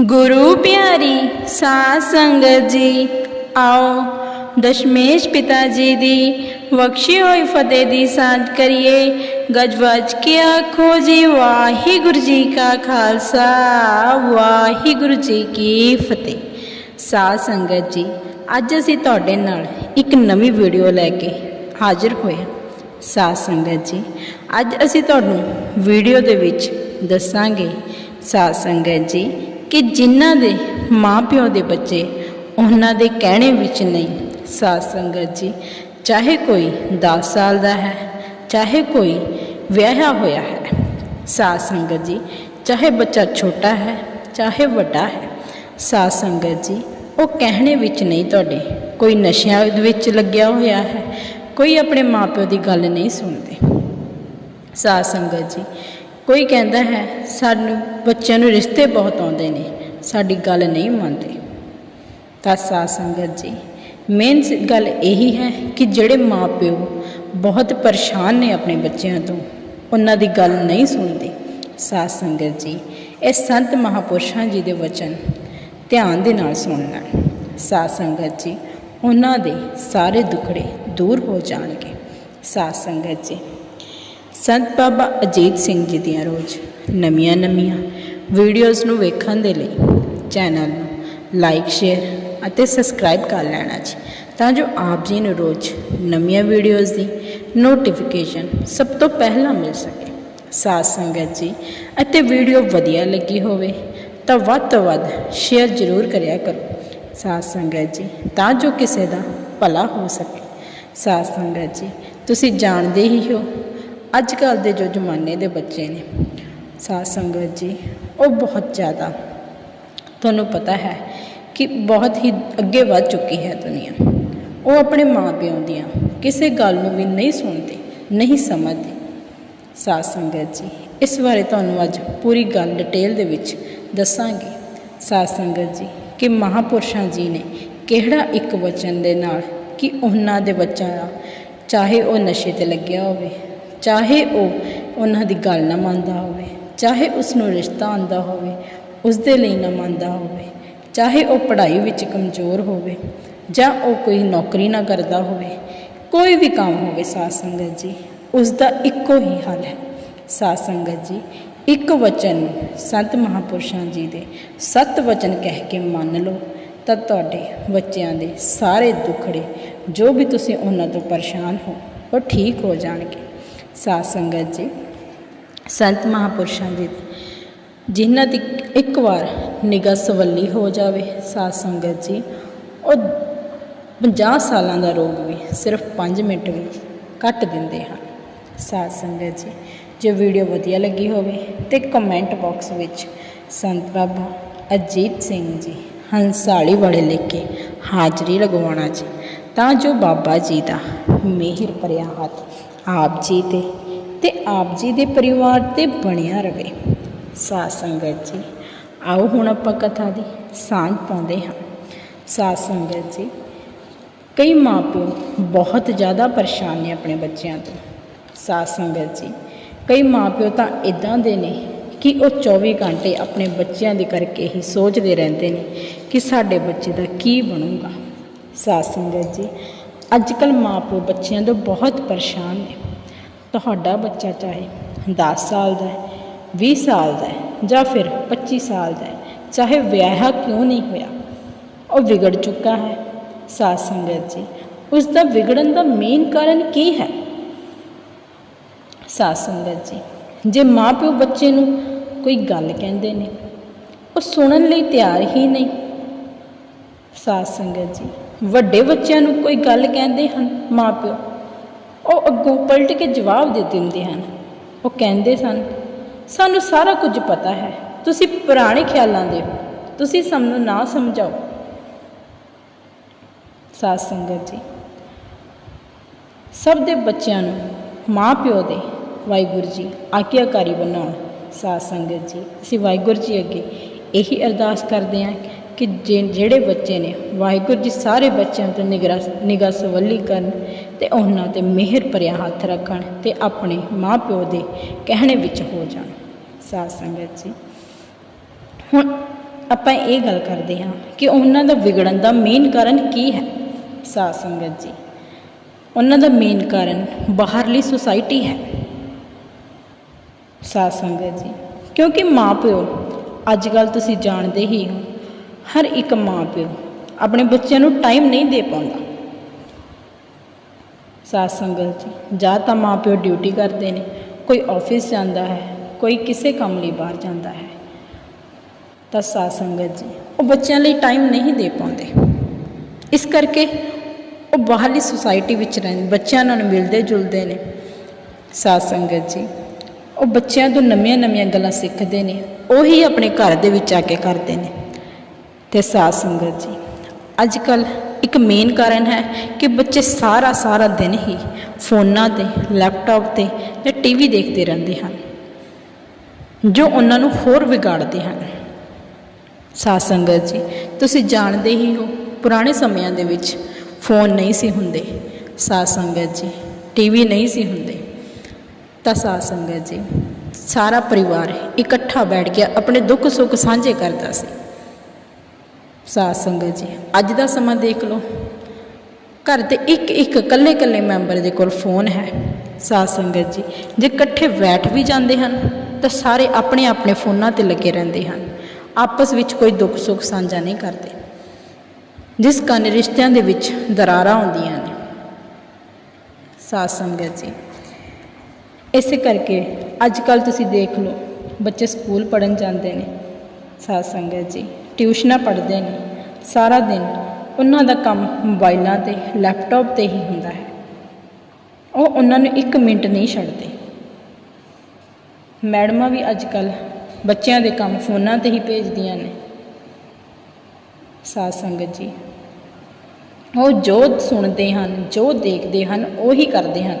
ਗੁਰੂ ਪਿਆਰੀ ਸਾਧ ਸੰਗਤ ਜੀ, ਆਓ ਦਸ਼ਮੇਸ਼ ਪਿਤਾ ਜੀ ਦੀ ਬਖਸ਼ੀ ਹੋਈ ਫਤਿਹ ਦੀ ਸਾਂਝ ਕਰੀਏ। ਗਜਵਜ ਕੇ ਆਖੋ ਜੀ, ਵਾਹਿਗੁਰੂ ਜੀ ਕਾ ਖਾਲਸਾ, ਵਾਹਿਗੁਰੂ ਜੀ ਕੀ ਫਤਿਹ। ਸਾਧ ਸੰਗਤ ਜੀ, ਅੱਜ ਅਸੀਂ ਤੁਹਾਡੇ ਨਾਲ ਇੱਕ ਨਵੀਂ ਵੀਡੀਓ ਲੈ ਕੇ ਹਾਜ਼ਰ ਹੋਏ ਹਾਂ। ਸਾਧ ਸੰਗਤ ਜੀ, ਅੱਜ ਅਸੀਂ ਤੁਹਾਨੂੰ ਵੀਡੀਓ ਦੇ ਵਿੱਚ ਦੱਸਾਂਗੇ। ਸਾਧ ਸੰਗਤ ਜੀ ਕਿ ਜਿਨ੍ਹਾਂ ਦੇ ਮਾਪਿਓ ਦੇ ਬੱਚੇ ਉਹਨਾਂ ਦੇ ਕਹਿਣੇ ਵਿੱਚ ਨਹੀਂ। ਸਾਧ ਸੰਗਤ ਜੀ, ਚਾਹੇ ਕੋਈ 10 ਸਾਲ ਦਾ ਹੈ, ਚਾਹੇ ਕੋਈ ਵਿਆਹਿਆ ਹੋਇਆ ਹੈ, ਸਾਧ ਸੰਗਤ ਜੀ, ਚਾਹੇ ਬੱਚਾ ਛੋਟਾ ਹੈ, ਚਾਹੇ ਵੱਡਾ ਹੈ, ਸਾਧ ਸੰਗਤ ਜੀ, ਉਹ ਕਹਿਣੇ ਵਿੱਚ ਨਹੀਂ ਤੁਹਾਡੇ। ਕੋਈ ਨਸ਼ਿਆਂ ਵਿੱਚ ਲੱਗਿਆ ਹੋਇਆ ਹੈ, ਕੋਈ ਆਪਣੇ ਮਾਪਿਓ ਦੀ ਗੱਲ ਨਹੀਂ ਸੁਣਦੇ। ਸਾਧ ਸੰਗਤ ਜੀ ਕੋਈ ਕਹਿੰਦਾ ਹੈ, ਸਾਨੂੰ ਬੱਚਿਆਂ ਨੂੰ ਰਿਸ਼ਤੇ ਬਹੁਤ ਆਉਂਦੇ ਨੇ, ਸਾਡੀ ਗੱਲ ਨਹੀਂ ਮੰਨਦੇ। ਤਾਂ ਸਾਧ ਸੰਗਤ ਜੀ, ਮੇਨ ਗੱਲ ਇਹੀ ਹੈ ਕਿ ਜਿਹੜੇ ਮਾਪਿਓ ਬਹੁਤ ਪਰੇਸ਼ਾਨ ਨੇ ਆਪਣੇ ਬੱਚਿਆਂ ਤੋਂ, ਉਹਨਾਂ ਦੀ ਗੱਲ ਨਹੀਂ ਸੁਣਦੇ। ਸਾਧ ਸੰਗਤ ਜੀ, ਇਹ ਸੰਤ ਮਹਾਪੁਰਸ਼ਾਂ ਜੀ ਦੇ ਵਚਨ ਧਿਆਨ ਦੇ ਨਾਲ ਸੁਣਨਾ। ਸਾਧ ਸੰਗਤ ਜੀ, ਉਹਨਾਂ ਦੇ ਸਾਰੇ ਦੁੱਖੜੇ ਦੂਰ ਹੋ ਜਾਣਗੇ। ਸਾਧ ਸੰਗਤ ਜੀ ਸੰਤ ਬਾਬਾ ਅਜੀਤ ਸਿੰਘ ਜੀ ਦੀਆਂ ਰੋਜ਼ ਨਵੀਆਂ ਨਵੀਆਂ ਵੀਡੀਓਜ਼ ਨੂੰ ਵੇਖਣ ਦੇ ਲਈ ਚੈਨਲ ਨੂੰ ਲਾਈਕ ਸ਼ੇਅਰ ਅਤੇ ਸਬਸਕ੍ਰਾਈਬ ਕਰ ਲੈਣਾ ਜੀ। ਤਾਂ ਜੋ ਆਪ ਜੀ ਨੂੰ ਰੋਜ਼ ਨਵੀਆਂ ਵੀਡੀਓਜ਼ ਦੀ ਨੋਟੀਫਿਕੇਸ਼ਨ ਸਭ ਤੋਂ ਪਹਿਲਾਂ ਮਿਲ ਸਕੇ। ਸਾਧ ਸੰਗਤ ਜੀ, ਅਤੇ ਵੀਡੀਓ ਵਧੀਆ ਲੱਗੀ ਹੋਵੇ ਤਾਂ ਵੱਧ ਤੋਂ ਵੱਧ ਸ਼ੇਅਰ ਜ਼ਰੂਰ ਕਰਿਆ ਕਰੋ। ਸਾਧ ਸੰਗਤ ਜੀ, ਤਾਂ ਜੋ ਕਿਸੇ ਦਾ ਭਲਾ ਹੋ ਸਕੇ। ਸਾਧ ਸੰਗਤ ਜੀ, ਤੁਸੀਂ ਜਾਣਦੇ ਹੀ ਹੋ ਅੱਜ ਕੱਲ੍ਹ ਦੇ ਜੋ ਜ਼ਮਾਨੇ ਦੇ ਬੱਚੇ ਨੇ, ਸਾਧ ਸੰਗਤ ਜੀ, ਉਹ ਬਹੁਤ ਜ਼ਿਆਦਾ ਤੁਹਾਨੂੰ ਪਤਾ ਹੈ ਕਿ ਬਹੁਤ ਹੀ ਅੱਗੇ ਵੱਧ ਚੁੱਕੀ ਹੈ ਦੁਨੀਆ। ਉਹ ਆਪਣੇ ਮਾਪਿਆਂ ਦੀਆਂ ਕਿਸੇ ਗੱਲ ਨੂੰ ਵੀ ਨਹੀਂ ਸੁਣਦੇ, ਨਹੀਂ ਸਮਝਦੇ। ਸਾਧ ਸੰਗਤ ਜੀ, ਇਸ ਬਾਰੇ ਤੁਹਾਨੂੰ ਅੱਜ ਪੂਰੀ ਗੱਲ ਡਿਟੇਲ ਦੇ ਵਿੱਚ ਦੱਸਾਂਗੇ। ਸਾਧ ਸੰਗਤ ਜੀ, ਕਿ ਮਹਾਪੁਰਸ਼ਾਂ ਜੀ ਨੇ ਕਿਹੜਾ ਇੱਕ ਵਚਨ ਦੇ ਨਾਲ ਕਿ ਉਹਨਾਂ ਦੇ ਬੱਚਾ ਚਾਹੇ ਉਹ ਨਸ਼ੇ ਤੇ ਲੱਗਿਆ ਹੋਵੇ ਚਾਹੇ ਉਹ ਉਹਨਾਂ ਦੀ ਗੱਲ ਨਾ ਮੰਨਦਾ ਹੋਵੇ, ਚਾਹੇ ਉਸ ਨੂੰ ਰਿਸ਼ਤਾ ਆਂਦਾ ਹੋਵੇ ਉਸ ਦੇ ਲਈ ਨਾ ਮੰਨਦਾ ਹੋਵੇ, ਚਾਹੇ ਉਹ ਪੜ੍ਹਾਈ ਵਿੱਚ ਕਮਜ਼ੋਰ ਹੋਵੇ ਜਾਂ ਉਹ ਕੋਈ ਨੌਕਰੀ ਨਾ ਕਰਦਾ ਹੋਵੇ, ਕੋਈ ਵੀ ਕੰਮ ਹੋਵੇ ਸਾਧ ਸੰਗਤ ਜੀ ਉਸ ਦਾ ਇੱਕੋ ਹੀ ਹੱਲ ਹੈ। ਸਾਧ ਸੰਗਤ ਜੀ, ਇੱਕ ਵਚਨ ਨੂੰ ਸੰਤ ਮਹਾਪੁਰਸ਼ਾਂ ਜੀ ਦੇ ਸਤ ਵਚਨ ਕਹਿ ਕੇ ਮੰਨ ਲਓ, ਤਾਂ ਤੁਹਾਡੇ ਬੱਚਿਆਂ ਦੇ ਸਾਰੇ ਦੁੱਖੜੇ ਜੋ ਵੀ ਤੁਸੀਂ ਉਹਨਾਂ ਤੋਂ ਪਰੇਸ਼ਾਨ ਹੋ, ਉਹ ਠੀਕ ਹੋ ਜਾਣਗੇ। ਸਾਧ ਸੰਗਤ ਜੀ, ਸੰਤ ਮਹਾਪੁਰਸ਼ਾਂ ਜੀ, ਜਿਨ੍ਹਾਂ ਦੀ ਇੱਕ ਵਾਰ ਨਿਗਾਹ ਸਵੱਲੀ ਹੋ ਜਾਵੇ ਸਾਧ ਸੰਗਤ ਜੀ, ਉਹ 50 ਸਾਲਾਂ ਦਾ ਰੋਗ ਵੀ ਸਿਰਫ 5 ਮਿੰਟ ਵਿੱਚ ਕੱਟ ਦਿੰਦੇ ਹਨ। ਸਾਧ ਸੰਗਤ ਜੀ, ਜੇ ਵੀਡੀਓ ਵਧੀਆ ਲੱਗੀ ਹੋਵੇ ਤੇ ਕਮੈਂਟ ਬਾਕਸ ਵਿੱਚ ਸੰਤ ਬਾਬਾ ਅਜੀਤ ਸਿੰਘ ਜੀ, ਹੰਸਾਲੀ ਵਾਲੇ ਲਿਖ ਕੇ ਹਾਜ਼ਰੀ ਲਗਵਾਉਣਾ ਜੀ, ਤਾਂ ਜੋ ਬਾਬਾ ਜੀ ਦਾ ਮਿਹਰ ਭਰਿਆ ਹੱਥ ਆਪ ਜੀ ਤੇ ਤੇ ਆਪ ਜੀ ਦੇ ਪਰਿਵਾਰ ਤੇ ਬਣਿਆ ਰਵੇ। ਸਾਧ ਸੰਗਤ ਜੀ, ਆਓ ਹੁਣ ਆਪਾਂ ਕਥਾ ਦੀ ਸਾਂਝ ਪਾਉਂਦੇ ਹਾਂ। ਸਾਧ ਸੰਗਤ ਜੀ, ਕਈ ਮਾਪਿਓ ਬਹੁਤ ਜ਼ਿਆਦਾ ਪਰੇਸ਼ਾਨ ਨੇ ਆਪਣੇ ਬੱਚਿਆਂ ਤੋਂ। ਸਾਧ ਸੰਗਤ ਜੀ, ਕਈ ਮਾਪਿਓ ਤਾਂ ਇਦਾਂ ਦੇ ਨੇ ਕਿ ਉਹ 24 ਘੰਟੇ ਆਪਣੇ ਬੱਚਿਆਂ ਦੇ ਕਰਕੇ ਹੀ ਸੋਚਦੇ ਰਹਿੰਦੇ ਨੇ ਕਿ ਸਾਡੇ ਬੱਚੇ ਦਾ ਕੀ ਬਣੂਗਾ। ਸਾਧ ਸੰਗਤ ਜੀ ਅੱਜ ਕੱਲ੍ਹ ਮਾਂ ਪਿਓ ਬੱਚਿਆਂ ਤੋਂ ਬਹੁਤ ਪਰੇਸ਼ਾਨ ਨੇ। ਤੁਹਾਡਾ ਬੱਚਾ ਚਾਹੇ ਦਸ ਸਾਲ ਦਾ ਹੈ 20 ਸਾਲ ਦਾ ਹੈ ਜਾਂ ਫਿਰ 25 ਸਾਲ ਦਾ ਹੈ, ਚਾਹੇ ਵਿਆਹਿਆ ਕਿਉਂ ਨਹੀਂ ਹੋਇਆ, ਉਹ ਵਿਗੜ ਚੁੱਕਾ ਹੈ। ਸਾਧ ਸੰਗਤ ਜੀ, ਉਸ ਦਾ ਵਿਗੜਨ ਦਾ ਮੇਨ ਕਾਰਨ ਕੀ ਹੈ? ਸਾਧ ਸੰਗਤ ਜੀ, ਜੇ ਮਾਪਿਓ ਬੱਚੇ ਨੂੰ ਕੋਈ ਗੱਲ ਕਹਿੰਦੇ ਨੇ, ਉਹ ਸੁਣਨ ਲਈ ਤਿਆਰ ਹੀ ਨਹੀਂ। ਸਾਧ ਸੰਗਤ ਜੀ ਵੱਡੇ ਬੱਚਿਆਂ ਨੂੰ ਕੋਈ ਗੱਲ ਕਹਿੰਦੇ ਹਨ, ਮਾਪਿਓ, ਉਹ ਅੱਗੋਂ ਪਲਟ ਕੇ ਜਵਾਬ ਦੇ ਦਿੰਦੇ ਹਨ। ਉਹ ਕਹਿੰਦੇ ਸਨ, ਸਾਨੂੰ ਸਾਰਾ ਕੁਝ ਪਤਾ ਹੈ। ਤੁਸੀਂ ਪੁਰਾਣੇ ਖਿਆਲਾਂ ਦੇ ਹੋ। ਤੁਸੀਂ ਸਾਨੂੰ ਨਾ ਸਮਝਾਓ। ਸਾਧ ਸੰਗਤ ਜੀ, ਸਭ ਦੇ ਬੱਚਿਆਂ ਨੂੰ ਮਾਂ ਪਿਓ ਦੇ ਵਾਹਿਗੁਰੂ ਜੀ ਆਗਿਆਕਾਰੀ ਬਣਾਉਣ ਸਾਧ ਸੰਗਤ ਜੀ। ਅਸੀਂ ਵਾਹਿਗੁਰੂ ਜੀ ਅੱਗੇ ਇਹੀ ਅਰਦਾਸ ਕਰਦੇ ਹਾਂ ਕਿ ਜਿਹੜੇ ਬੱਚੇ ਨੇ, ਵਾਹਿਗੁਰੂ ਜੀ ਸਾਰੇ ਬੱਚਿਆਂ ਤੇ ਨਿਗਰਾ ਨਿਗਾਹ ਸਵੱਲੀ ਕਰਨ ਅਤੇ ਉਹਨਾਂ ਤੇ ਮਿਹਰ ਭਰਿਆ ਹੱਥ ਰੱਖਣ ਅਤੇ ਆਪਣੇ ਮਾਂ ਪਿਓ ਦੇ ਕਹਿਣੇ ਵਿੱਚ ਹੋ ਜਾਣ। ਸਾਧ ਸੰਗਤ ਜੀ, ਹੁਣ ਆਪਾਂ ਇਹ ਗੱਲ ਕਰਦੇ ਹਾਂ ਕਿ ਉਹਨਾਂ ਦਾ ਵਿਗੜਨ ਦਾ ਮੇਨ ਕਾਰਨ ਕੀ ਹੈ? ਸਾਧ ਸੰਗਤ ਜੀ, ਉਹਨਾਂ ਦਾ ਮੇਨ ਕਾਰਨ ਬਾਹਰਲੀ ਸੁਸਾਇਟੀ ਹੈ। ਸਾਧ ਸੰਗਤ ਜੀ, ਕਿਉਂਕਿ ਮਾਪਿਓ ਅੱਜ ਕੱਲ ਤੁਸੀਂ ਜਾਣਦੇ ਹੀ ਹੋ ਹਰ ਇੱਕ ਮਾਂ ਪਿਓ ਆਪਣੇ ਬੱਚਿਆਂ ਨੂੰ ਟਾਈਮ ਨਹੀਂ ਦੇ ਪਾਉਂਦਾ। ਸਾਧ ਸੰਗਤ ਜੀ, ਜਾਂ ਤਾਂ ਮਾਂ ਪਿਓ ਡਿਊਟੀ ਕਰਦੇ ਨੇ, ਕੋਈ ਆਫਿਸ ਜਾਂਦਾ ਹੈ, ਕੋਈ ਕਿਸੇ ਕੰਮ ਲਈ ਬਾਹਰ ਜਾਂਦਾ ਹੈ, ਤਾਂ ਸਾਧ ਸੰਗਤ ਜੀ, ਉਹ ਬੱਚਿਆਂ ਲਈ ਟਾਈਮ ਨਹੀਂ ਦੇ ਪਾਉਂਦੇ। ਇਸ ਕਰਕੇ ਉਹ ਬਾਹਰਲੀ ਸੁਸਾਇਟੀ ਵਿੱਚ ਰਹਿੰਦੇ, ਬੱਚਿਆਂ ਨਾਲ ਮਿਲਦੇ ਜੁਲਦੇ ਨੇ। ਸਾਧ ਸੰਗਤ ਜੀ, ਉਹ ਬੱਚਿਆਂ ਤੋਂ ਨਵੀਆਂ ਨਵੀਆਂ ਗੱਲਾਂ ਸਿੱਖਦੇ ਨੇ, ਉਹੀ ਆਪਣੇ ਘਰ ਦੇ ਵਿੱਚ ਆ ਕੇ ਕਰਦੇ ਨੇ। ਤੇ ਸਾਧ ਸੰਗਤ ਜੀ। ਅੱਜ ਕੱਲ ਇੱਕ ਮੇਨ ਕਾਰਨ ਹੈ ਕਿ ਬੱਚੇ ਸਾਰਾ ਸਾਰਾ ਦਿਨ ਹੀ ਫੋਨਾਂ ਤੇ ਲੈਪਟਾਪ ਤੇ ਜਾਂ ਟੀਵੀ ਦੇਖਦੇ ਰਹਿੰਦੇ ਹਨ, ਜੋ ਉਹਨਾਂ ਨੂੰ ਹੋਰ ਵਿਗਾੜਦੇ ਹਨ। ਸਾਧ ਸੰਗਤ ਜੀ, ਤੁਸੀਂ ਜਾਣਦੇ ਹੀ ਹੋ, ਪੁਰਾਣੇ ਸਮਿਆਂ ਦੇ ਵਿੱਚ ਫੋਨ ਨਹੀਂ ਸੀ ਹੁੰਦੇ। ਸਾਧ ਸੰਗਤ ਜੀ ਟੀਵੀ ਨਹੀਂ ਸੀ ਹੁੰਦੇ। ਤਾਂ ਸਾਧ ਸੰਗਤ ਜੀ, ਸਾਰਾ ਪਰਿਵਾਰ ਇਕੱਠਾ ਬੈਠ ਕੇ ਆਪਣੇ ਦੁੱਖ ਸੁੱਖ ਸਾਂਝੇ ਕਰਦਾ ਸੀ। ਸਾਧ ਸੰਗਤ ਜੀ। ਅੱਜ ਦਾ ਸਮਾਂ ਦੇਖ ਲਓ। ਘਰ ਦੇ ਇੱਕ ਇੱਕ ਇਕੱਲੇ ਇਕੱਲੇ ਮੈਂਬਰ ਦੇ ਕੋਲ ਫੋਨ ਹੈ। ਸਾਧ ਸੰਗਤ ਜੀ, ਜੇ ਇਕੱਠੇ ਬੈਠ ਵੀ ਜਾਂਦੇ ਹਨ, ਤਾਂ ਸਾਰੇ ਆਪਣੇ ਆਪਣੇ ਫੋਨਾਂ ਤੇ ਲੱਗੇ ਰਹਿੰਦੇ ਹਨ। ਆਪਸ ਵਿੱਚ ਕੋਈ ਦੁੱਖ ਸੁੱਖ ਸਾਂਝਾ ਨਹੀਂ ਕਰਦੇ। ਜਿਸ ਕਾਰਨ ਰਿਸ਼ਤਿਆਂ ਦੇ ਵਿੱਚ ਦਰਾਰਾਂ ਆਉਂਦੀਆਂ ਨੇ। ਸਾਧ ਸੰਗਤ ਜੀ, ਇਸੇ ਕਰਕੇ ਅੱਜ ਕੱਲ ਤੁਸੀਂ ਦੇਖ ਲਓ, ਬੱਚੇ ਸਕੂਲ ਪੜਨ ਜਾਂਦੇ ਨੇ। ਸਾਧ ਸੰਗਤ ਜੀ ਟਿਊਸ਼ਨਾਂ ਪੜ੍ਹਦੇ ਨੇ। ਸਾਰਾ ਦਿਨ ਉਹਨਾਂ ਦਾ ਕੰਮ ਮੋਬਾਈਲਾਂ ਤੇ, ਲੈਪਟਾਪ ਤੇ ਹੀ ਹੁੰਦਾ ਹੈ। ਉਹ ਉਹਨਾਂ ਨੂੰ ਇੱਕ ਮਿੰਟ ਨਹੀਂ ਛੱਡਦੇ। ਮੈਡਮਾਂ ਵੀ ਅੱਜ ਕੱਲ੍ਹ ਬੱਚਿਆਂ ਦੇ ਕੰਮ ਫੋਨਾਂ ਤੇ ਹੀ ਭੇਜਦੀਆਂ ਨੇ। ਸਾਧ ਸੰਗਤ ਜੀ, ਉਹ ਜੋ ਸੁਣਦੇ ਹਨ, ਜੋ ਦੇਖਦੇ ਹਨ, ਉਹੀ ਕਰਦੇ ਹਨ।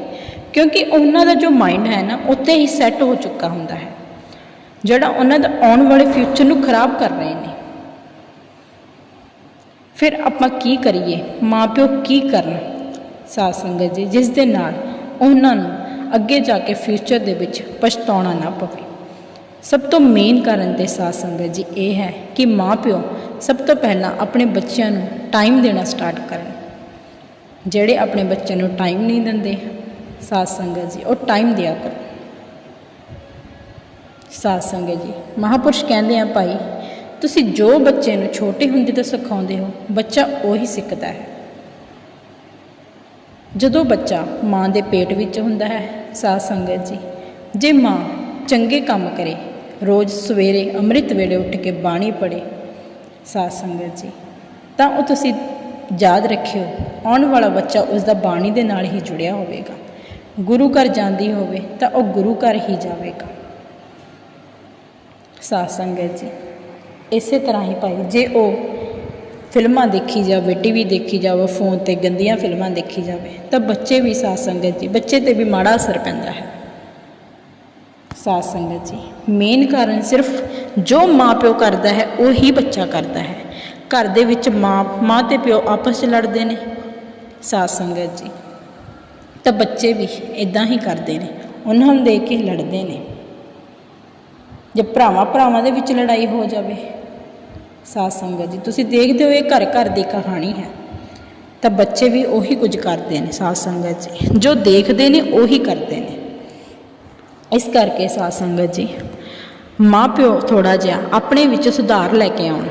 ਕਿਉਂਕਿ ਉਹਨਾਂ ਦਾ ਜੋ ਮਾਈਂਡ ਹੈ ਨਾ ਉੱਤੇ ਹੀ ਸੈੱਟ ਹੋ ਚੁੱਕਾ ਹੁੰਦਾ ਹੈ। ਜਿਹੜਾ ਉਹਨਾਂ ਦਾ ਆਉਣ ਵਾਲੇ ਫਿਊਚਰ ਨੂੰ ਖਰਾਬ ਕਰ ਰਹੇ ਨੇ। ਫਿਰ ਆਪਾਂ ਕੀ ਕਰੀਏ? ਮਾਪਿਓ ਕੀ ਕਰਨ? ਸਾਧ ਸੰਗਤ ਜੀ, ਜਿਸ ਦੇ ਨਾਲ ਉਹਨਾਂ ਨੂੰ ਅੱਗੇ ਜਾ ਕੇ ਫਿਊਚਰ ਦੇ ਵਿੱਚ ਪਛਤਾਉਣਾ ਨਾ ਪਵੇ। ਸਭ ਤੋਂ ਮੇਨ ਕਾਰਨ ਤੇ ਸਾਧ ਸੰਗਤ ਜੀ ਇਹ ਹੈ ਕਿ ਮਾਪਿਓ ਸਭ ਤੋਂ ਪਹਿਲਾਂ ਆਪਣੇ ਬੱਚਿਆਂ ਨੂੰ ਟਾਈਮ ਦੇਣਾ ਸਟਾਰਟ ਕਰਨ। ਜਿਹੜੇ ਆਪਣੇ ਬੱਚਿਆਂ ਨੂੰ ਟਾਈਮ ਨਹੀਂ ਦਿੰਦੇ, ਸਾਧ ਸੰਗਤ ਜੀ, ਉਹ ਟਾਈਮ ਦਿਆ ਕਰੋ। ਸਾਧ ਸੰਗਤ ਜੀ, ਮਹਾਪੁਰਸ਼ ਕਹਿੰਦੇ ਆ ਭਾਈ ਤੁਸੀਂ ਜੋ ਬੱਚੇ ਨੂੰ ਛੋਟੇ ਹੁੰਦੇ ਤੋਂ ਸਿਖਾਉਂਦੇ ਹੋ, ਬੱਚਾ ਉਹੀ ਸਿੱਖਦਾ ਹੈ। ਜਦੋਂ ਬੱਚਾ ਮਾਂ ਦੇ ਪੇਟ ਵਿੱਚ ਹੁੰਦਾ ਹੈ, ਸਾਧ ਸੰਗਤ ਜੀ, ਜੇ ਮਾਂ ਚੰਗੇ ਕੰਮ ਕਰੇ, ਰੋਜ਼ ਸਵੇਰੇ ਅੰਮ੍ਰਿਤ ਵੇਲੇ ਉੱਠ ਕੇ ਬਾਣੀ ਪੜ੍ਹੇ, ਸਾਧ ਸੰਗਤ ਜੀ, ਤਾਂ ਉਹ ਤੁਸੀਂ ਯਾਦ ਰੱਖਿਓ, ਆਉਣ ਵਾਲਾ ਬੱਚਾ ਉਸ ਦਾ ਬਾਣੀ ਦੇ ਨਾਲ ਹੀ ਜੁੜਿਆ ਹੋਵੇਗਾ। ਗੁਰੂ ਘਰ ਜਾਂਦੀ ਹੋਵੇ, ਤਾਂ ਉਹ ਗੁਰੂ ਘਰ ਹੀ ਜਾਵੇਗਾ। ਸਾਧ ਸੰਗਤ ਜੀ ਇਸੇ ਤਰ੍ਹਾਂ ਹੀ ਭਾਈ, ਜੇ ਉਹ ਫਿਲਮਾਂ ਦੇਖੀ ਜਾਵੇ ਟੀਵੀ ਦੇਖੀ ਜਾਵੇ ਫੋਨ ਤੇ ਗੰਦੀਆਂ ਫਿਲਮਾਂ ਦੇਖੀ ਜਾਵੇ, ਤਾਂ ਬੱਚੇ ਵੀ ਸਾਧ ਸੰਗਤ ਜੀ, ਬੱਚੇ ਤੇ ਵੀ ਮਾੜਾ ਅਸਰ ਪੈਂਦਾ ਹੈ। ਸਾਧ ਸੰਗਤ ਜੀ ਮੇਨ ਕਾਰਨ ਸਿਰਫ ਜੋ ਮਾਂ ਪਿਓ ਕਰਦਾ ਹੈ, ਉਹੀ ਬੱਚਾ ਕਰਦਾ ਹੈ। ਘਰ ਦੇ ਵਿੱਚ ਮਾਂ ਮਾਂ ਤੇ ਪਿਓ ਆਪਸ 'ਚ ਲੜਦੇ ਨੇ, ਸਾਧ ਸੰਗਤ ਜੀ। ਤਾਂ ਬੱਚੇ ਵੀ ਇਦਾਂ ਹੀ ਕਰਦੇ ਨੇ, ਉਹਨਾਂ ਨੂੰ ਦੇਖ ਕੇ ਲੜਦੇ ਨੇ। ਜੇ ਭਰਾਵਾਂ ਭਰਾਵਾਂ ਦੇ ਵਿੱਚ ਲੜਾਈ ਹੋ ਜਾਵੇ ਸਾਧ ਸੰਗਤ ਜੀ, ਤੁਸੀਂ ਦੇਖਦੇ ਹੋ ਇਹ ਘਰ ਘਰ ਦੀ ਕਹਾਣੀ ਹੈ। ਤਾਂ ਬੱਚੇ ਵੀ ਉਹੀ ਕੁਝ ਕਰਦੇ ਨੇ ਸਾਧ ਸੰਗਤ ਜੀ। ਜੋ ਦੇਖਦੇ ਨੇ, ਉਹੀ ਕਰਦੇ ਨੇ। ਇਸ ਕਰਕੇ ਸਾਧ ਸੰਗਤ ਜੀ, ਮਾਪਿਓ ਥੋੜਾ ਜਿਹਾ ਆਪਣੇ ਵਿੱਚ ਸੁਧਾਰ ਲੈ ਕੇ ਆਉਣ।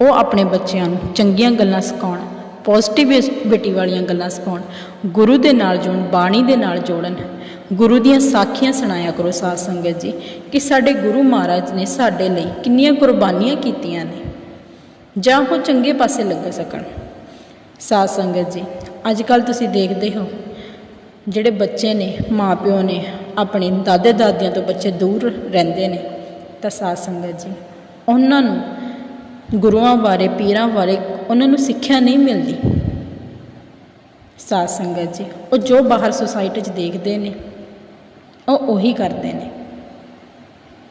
ਉਹ ਆਪਣੇ ਬੱਚਿਆਂ ਨੂੰ ਚੰਗੀਆਂ ਗੱਲਾਂ ਸਿਖਾਉਣ ਪੋਜ਼ਿਟਿਵਿਟੀ ਵਾਲੀਆਂ ਗੱਲਾਂ ਸਿਖਾਉਣ, ਗੁਰੂ ਦੇ ਨਾਲ ਜੋੜਨ, ਬਾਣੀ ਦੇ ਨਾਲ ਜੋੜਨ। ਗੁਰੂ ਦੀਆਂ ਸਾਖੀਆਂ ਸੁਣਾਇਆ ਕਰੋ ਸਾਧ ਸੰਗਤ ਜੀ, ਕਿ ਸਾਡੇ ਗੁਰੂ ਮਹਾਰਾਜ ਨੇ ਸਾਡੇ ਲਈ ਕਿੰਨੀਆਂ ਕੁਰਬਾਨੀਆਂ ਕੀਤੀਆਂ ਨੇ। ਜਾਂ ਉਹ ਚੰਗੇ ਪਾਸੇ ਲੱਗ ਸਕਣ। ਸਾਧ ਸੰਗਤ ਜੀ ਅੱਜ ਕੱਲ ਤੁਸੀਂ ਦੇਖਦੇ ਹੋ, ਜਿਹੜੇ ਬੱਚੇ ਨੇ, ਮਾਪਿਓ ਨੇ, ਆਪਣੇ ਦਾਦੇ ਦਾਦੀਆਂ ਤੋਂ ਬੱਚੇ ਦੂਰ ਰਹਿੰਦੇ ਨੇ, ਤਾਂ ਸਾਧ ਸੰਗਤ ਜੀ, ਉਹਨਾਂ ਨੂੰ, ਗੁਰੂਆਂ ਬਾਰੇ, ਪੀਰਾਂ ਬਾਰੇ ਉਹਨਾਂ ਨੂੰ ਸਿੱਖਿਆ ਨਹੀਂ ਮਿਲਦੀ। ਸਾਧ ਸੰਗਤ ਜੀ, ਉਹ ਜੋ ਬਾਹਰ ਸੁਸਾਇਟੀ 'ਚ ਦੇਖਦੇ ਨੇ ਉਹ ਉਹੀ ਕਰਦੇ ਨੇ।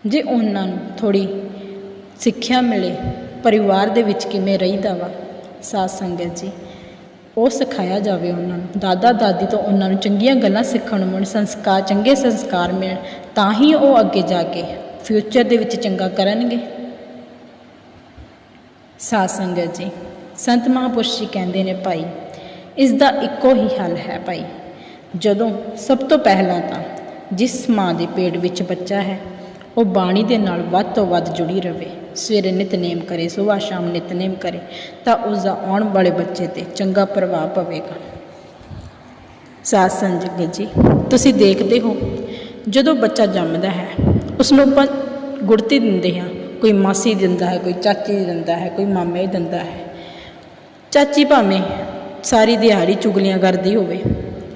ਜੇ ਉਹਨਾਂ ਨੂੰ ਥੋੜੀ ਸਿੱਖਿਆ ਮਿਲੇ, ਪਰਿਵਾਰ ਦੇ ਵਿੱਚ ਕਿਵੇਂ ਰਹੀਦਾ ਵਾ, ਸਾਧ ਸੰਗਤ ਜੀ, ਉਹ ਸਿਖਾਇਆ ਜਾਵੇ ਉਹਨਾਂ ਨੂੰ। ਦਾਦਾ, ਦਾਦੀ ਤੋਂ ਉਹਨਾਂ ਨੂੰ ਚੰਗੀਆਂ ਗੱਲਾਂ ਸਿੱਖਣ ਨੂੰ ਮਿਲਣ, ਸੰਸਕਾਰ, ਚੰਗੇ ਸੰਸਕਾਰ ਮਿਲਣ, ਤਾਂ ਹੀ ਉਹ ਅੱਗੇ ਜਾ ਕੇ ਫਿਊਚਰ ਦੇ ਵਿੱਚ ਚੰਗਾ ਕਰਨਗੇ। ਸਾਧ ਸੰਗਤ ਜੀ, ਸੰਤ ਮਹਾਂਪੁਰਸ਼ ਜੀ ਕਹਿੰਦੇ ਨੇ, ਭਾਈ, ਇਸ ਦਾ ਇੱਕੋ ਹੀ ਹੱਲ ਹੈ ਭਾਈ। ਜਦੋਂ ਸਭ ਤੋਂ ਪਹਿਲਾਂ ਤਾਂ ਜਿਸ ਮਾਂ ਦੇ ਪੇਟ ਵਿੱਚ ਬੱਚਾ ਹੈ, ਉਹ ਬਾਣੀ ਦੇ ਨਾਲ ਵੱਧ ਤੋਂ ਵੱਧ ਜੁੜੀ ਰਹੇ ਸਵੇਰੇ ਨਿਤਨੇਮ ਕਰੇ, ਸੁਬਾਹ ਸ਼ਾਮ ਨਿਤਨੇਮ ਕਰੇ, ਤਾਂ ਉਸ ਦਾ ਆਉਣ ਵਾਲੇ ਬੱਚੇ ਤੇ ਚੰਗਾ ਪ੍ਰਭਾਵ ਪਵੇਗਾ। ਸਾਧ ਸੰਗਤ ਜੀ, ਤੁਸੀਂ ਦੇਖਦੇ ਹੋ, ਜਦੋਂ ਬੱਚਾ ਜੰਮਦਾ ਹੈ, ਉਸ ਨੂੰ ਆਪਾਂ ਗੁੜਤੀ ਦਿੰਦੇ ਹਾਂ। ਕੋਈ ਮਾਸੀ ਦਿੰਦਾ ਹੈ, ਕੋਈ ਚਾਚੀ ਦਿੰਦਾ ਹੈ, ਕੋਈ ਮਾਮੇ ਦਿੰਦਾ ਹੈ। ਚਾਚੀ ਭਾਵੇਂ ਸਾਰੀ ਦਿਹਾੜੀ ਚੁਗਲੀਆਂ ਕਰਦੀ ਹੋਵੇ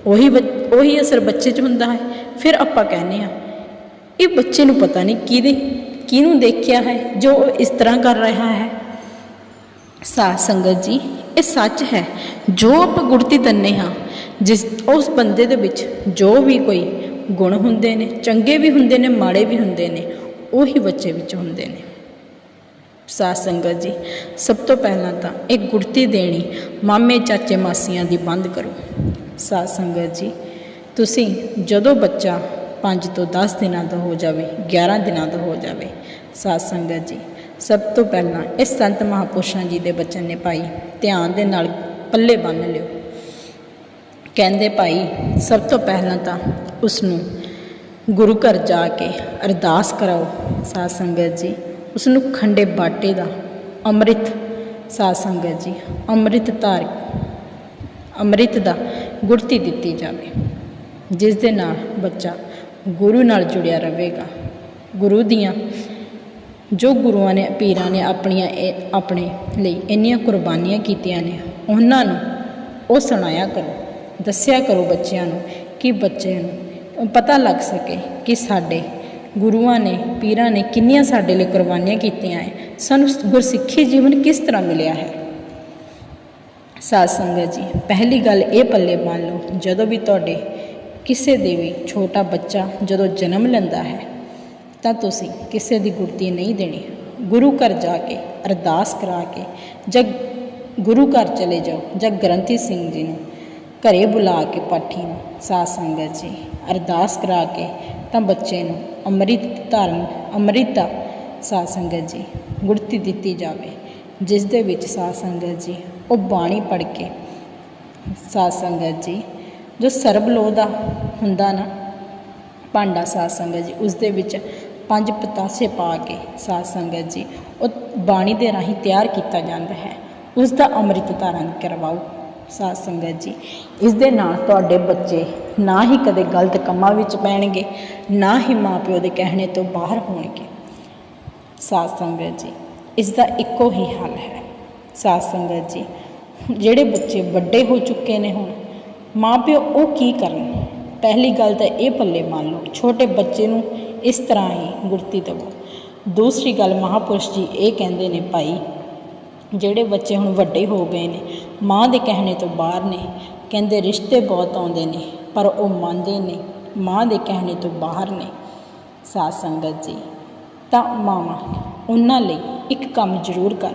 ਉਹੀ ਬੱਚ- ਉਹੀ ਅਸਰ ਬੱਚੇ 'ਚ ਹੁੰਦਾ ਹੈ। ਫਿਰ ਆਪਾਂ ਕਹਿੰਦੇ ਹਾਂ, ਇਹ ਬੱਚੇ ਨੂੰ ਪਤਾ ਨਹੀਂ ਕਿਹਦੇ, ਕਿਹਨੂੰ ਦੇਖਿਆ ਹੈ, ਜੋ ਉਹ ਇਸ ਤਰ੍ਹਾਂ ਕਰ ਰਿਹਾ ਹੈ। ਸਾਧ ਸੰਗਤ ਜੀ, ਇਹ ਸੱਚ ਹੈ, ਜੋ ਆਪਾਂ ਗੁੜਤੀ ਦਿੰਦੇ ਹਾਂ, ਜਿਸ, ਉਸ ਬੰਦੇ ਦੇ ਵਿੱਚ ਜੋ ਵੀ ਕੋਈ ਗੁਣ ਹੁੰਦੇ ਨੇ, ਚੰਗੇ ਵੀ ਹੁੰਦੇ ਨੇ, ਮਾੜੇ ਵੀ ਹੁੰਦੇ ਨੇ, ਉਹੀ ਬੱਚੇ ਵਿੱਚ ਹੁੰਦੇ ਨੇ। ਸਾਧ ਸੰਗਤ ਜੀ, ਸਭ ਤੋਂ ਪਹਿਲਾਂ ਤਾਂ ਇਹ ਗੁੜਤੀ ਦੇਣੀ ਮਾਮੇ ਚਾਚੇ ਮਾਸੀਆਂ ਦੀ ਬੰਦ ਕਰੋ। ਸਾਧ ਸੰਗਤ ਜੀ, ਤੁਸੀਂ ਜਦੋਂ ਬੱਚਾ 5 ਤੋਂ 10 ਦਿਨਾਂ ਦਾ ਹੋ ਜਾਵੇ 11 ਦਿਨਾਂ ਦਾ ਹੋ ਜਾਵੇ, ਸਾਧ ਸੰਗਤ ਜੀ, ਸਭ ਤੋਂ ਪਹਿਲਾਂ ਇਸ ਸੰਤ ਮਹਾਪੁਰਸ਼ਾਂ ਜੀ ਦੇ ਬਚਨ ਨੇ ਭਾਈ ਧਿਆਨ ਦੇ ਨਾਲ ਪੱਲੇ ਬੰਨ੍ਹ ਲਿਓ। ਕਹਿੰਦੇ ਭਾਈ, ਸਭ ਤੋਂ ਪਹਿਲਾਂ ਤਾਂ ਉਸ ਨੂੰ ਗੁਰੂ ਘਰ ਜਾ ਕੇ ਅਰਦਾਸ ਕਰਾਓ, ਸਾਧ ਸੰਗਤ ਜੀ। ਉਸ ਨੂੰ ਖੰਡੇ ਬਾਟੇ ਦਾ ਅੰਮ੍ਰਿਤ ਸਾਧ ਸੰਗਤ ਜੀ, ਅੰਮ੍ਰਿਤ ਧਾਰ, ਅੰਮ੍ਰਿਤ ਦਾ ਗੁਰਤੀ ਦਿੱਤੀ ਜਾਵੇ, ਜਿਸ ਦੇ ਨਾਲ ਬੱਚਾ ਗੁਰੂ ਨਾਲ ਜੁੜਿਆ ਰਹੇਗਾ। ਗੁਰੂ ਦੀਆਂ ਜੋ ਗੁਰੂਆਂ ਨੇ, ਪੀਰਾਂ ਨੇ ਆਪਣੀਆਂ ਇਹ- ਆਪਣੇ ਲਈ ਇੰਨੀਆਂ ਕੁਰਬਾਨੀਆਂ ਕੀਤੀਆਂ ਨੇ, ਉਹਨਾਂ ਨੂੰ ਉਹ ਸੁਣਾਇਆ ਕਰੋ, ਦੱਸਿਆ ਕਰੋ ਬੱਚਿਆਂ ਨੂੰ ਕਿ ਬੱਚਿਆਂ ਨੂੰ ਪਤਾ ਲੱਗ ਸਕੇ ਕਿ ਸਾਡੇ ਗੁਰੂਆਂ ਨੇ, ਪੀਰਾਂ ਨੇ ਕਿੰਨੀਆਂ ਸਾਡੇ ਲਈ ਕੁਰਬਾਨੀਆਂ ਕੀਤੀਆਂ ਹੈ ਸਾਨੂੰ ਗੁਰਸਿੱਖੀ ਜੀਵਨ ਕਿਸ ਤਰ੍ਹਾਂ ਮਿਲਿਆ ਹੈ? ਸਾਧ ਸੰਗਤ ਜੀ, ਪਹਿਲੀ ਗੱਲ ਇਹ ਪੱਲੇ ਮੰਨ ਲਓ, ਜਦੋਂ ਵੀ ਤੁਹਾਡੇ ਕਿਸੇ ਦੇ ਵੀ ਛੋਟਾ ਬੱਚਾ ਜਦੋਂ ਜਨਮ ਲੈਂਦਾ ਹੈ, ਤਾਂ ਤੁਸੀਂ ਕਿਸੇ ਦੀ ਗੁਰਤੀ ਨਹੀਂ ਦੇਣੀ। ਗੁਰੂ ਘਰ ਜਾ ਕੇ, ਅਰਦਾਸ ਕਰਾ ਕੇ ਜਦ ਗੁਰੂ ਘਰ ਚਲੇ ਜਾਓ, ਜਾਂ ਗ੍ਰੰਥੀ ਸਿੰਘ ਜੀ ਨੂੰ ਘਰੇ ਬੁਲਾ ਕੇ ਪਾਠੀ ਨੂੰ, ਸਾਧ ਸੰਗਤ ਜੀ, ਅਰਦਾਸ ਕਰਾ ਕੇ ਤਾਂ ਬੱਚੇ ਨੂੰ ਅੰਮ੍ਰਿਤ ਧਾਰਨ, ਅੰਮ੍ਰਿਤ ਦਾ ਸਾਧ ਸੰਗਤ ਜੀ ਗੁੜਤੀ ਦਿੱਤੀ ਜਾਵੇ, ਜਿਸ ਦੇ ਵਿੱਚ ਸਾਧ ਸੰਗਤ ਜੀ, ਉਹ ਬਾਣੀ ਪੜ੍ਹ ਕੇ ਸਾਧ ਸੰਗਤ ਜੀ, ਜੋ ਸਰਬ ਲੋਹ ਦਾ ਹੁੰਦਾ ਨਾ, ਭਾਂਡਾ ਸਾਧ ਸੰਗਤ ਜੀ, ਉਸ ਦੇ ਵਿੱਚ ਪੰਜ ਪਤਾਸੇ ਪਾ ਕੇ ਸਾਧ ਸੰਗਤ ਜੀ, ਉਹ ਬਾਣੀ ਦੇ ਰਾਹੀਂ ਤਿਆਰ ਕੀਤਾ ਜਾਂਦਾ ਹੈ। ਉਸ ਦਾ ਅੰਮ੍ਰਿਤ ਧਾਰਨ ਕਰਵਾਓ। ਸਾਧ ਸੰਗਤ ਜੀ, ਇਸ ਦੇ ਨਾਲ ਤੁਹਾਡੇ ਬੱਚੇ ਨਾ ਹੀ ਕਦੇ ਗਲਤ ਕੰਮਾਂ ਵਿੱਚ ਪੈਣਗੇ, ਨਾ ਹੀ ਮਾਪਿਓ ਦੇ ਕਹਿਣੇ ਤੋਂ ਬਾਹਰ ਹੋਣਗੇ। ਸਾਧ ਸੰਗਤ ਜੀ, ਇਸ ਦਾ ਇੱਕੋ ਹੀ ਹੱਲ ਹੈ। ਸਾਧ ਸੰਗਤ ਜੀ, ਜਿਹੜੇ ਬੱਚੇ ਵੱਡੇ ਹੋ ਚੁੱਕੇ ਨੇ ਹੁਣ, ਮਾਪਿਓ ਉਹ ਕੀ ਕਰਨ? ਪਹਿਲੀ ਗੱਲ ਤਾਂ ਇਹ ਪੱਲੇ ਮੰਨ ਲਓ, ਛੋਟੇ ਬੱਚੇ ਨੂੰ ਇਸ ਤਰ੍ਹਾਂ ਹੀ ਗੁਰਤੀ ਦੇਵੋ। ਦੂਸਰੀ ਗੱਲ ਮਹਾਪੁਰਸ਼ ਜੀ ਇਹ ਕਹਿੰਦੇ ਨੇ ਭਾਈ, ਜਿਹੜੇ ਬੱਚੇ ਹੁਣ ਵੱਡੇ ਹੋ ਗਏ ਨੇ ਮਾਂ ਦੇ ਕਹਿਣੇ ਤੋਂ ਬਾਹਰ ਨੇ ਕਹਿੰਦੇ ਰਿਸ਼ਤੇ ਬਹੁਤ ਆਉਂਦੇ ਨੇ, ਪਰ ਉਹ ਮੰਨਦੇ ਨੇ, ਮਾਂ ਦੇ ਕਹਿਣੇ ਤੋਂ ਬਾਹਰ ਨੇ। ਸਾਧ ਸੰਗਤ ਜੀ, ਤਾਂ ਮਾਵਾਂ, ਉਹਨਾਂ ਲਈ ਇੱਕ ਕੰਮ ਜ਼ਰੂਰ ਕਰ।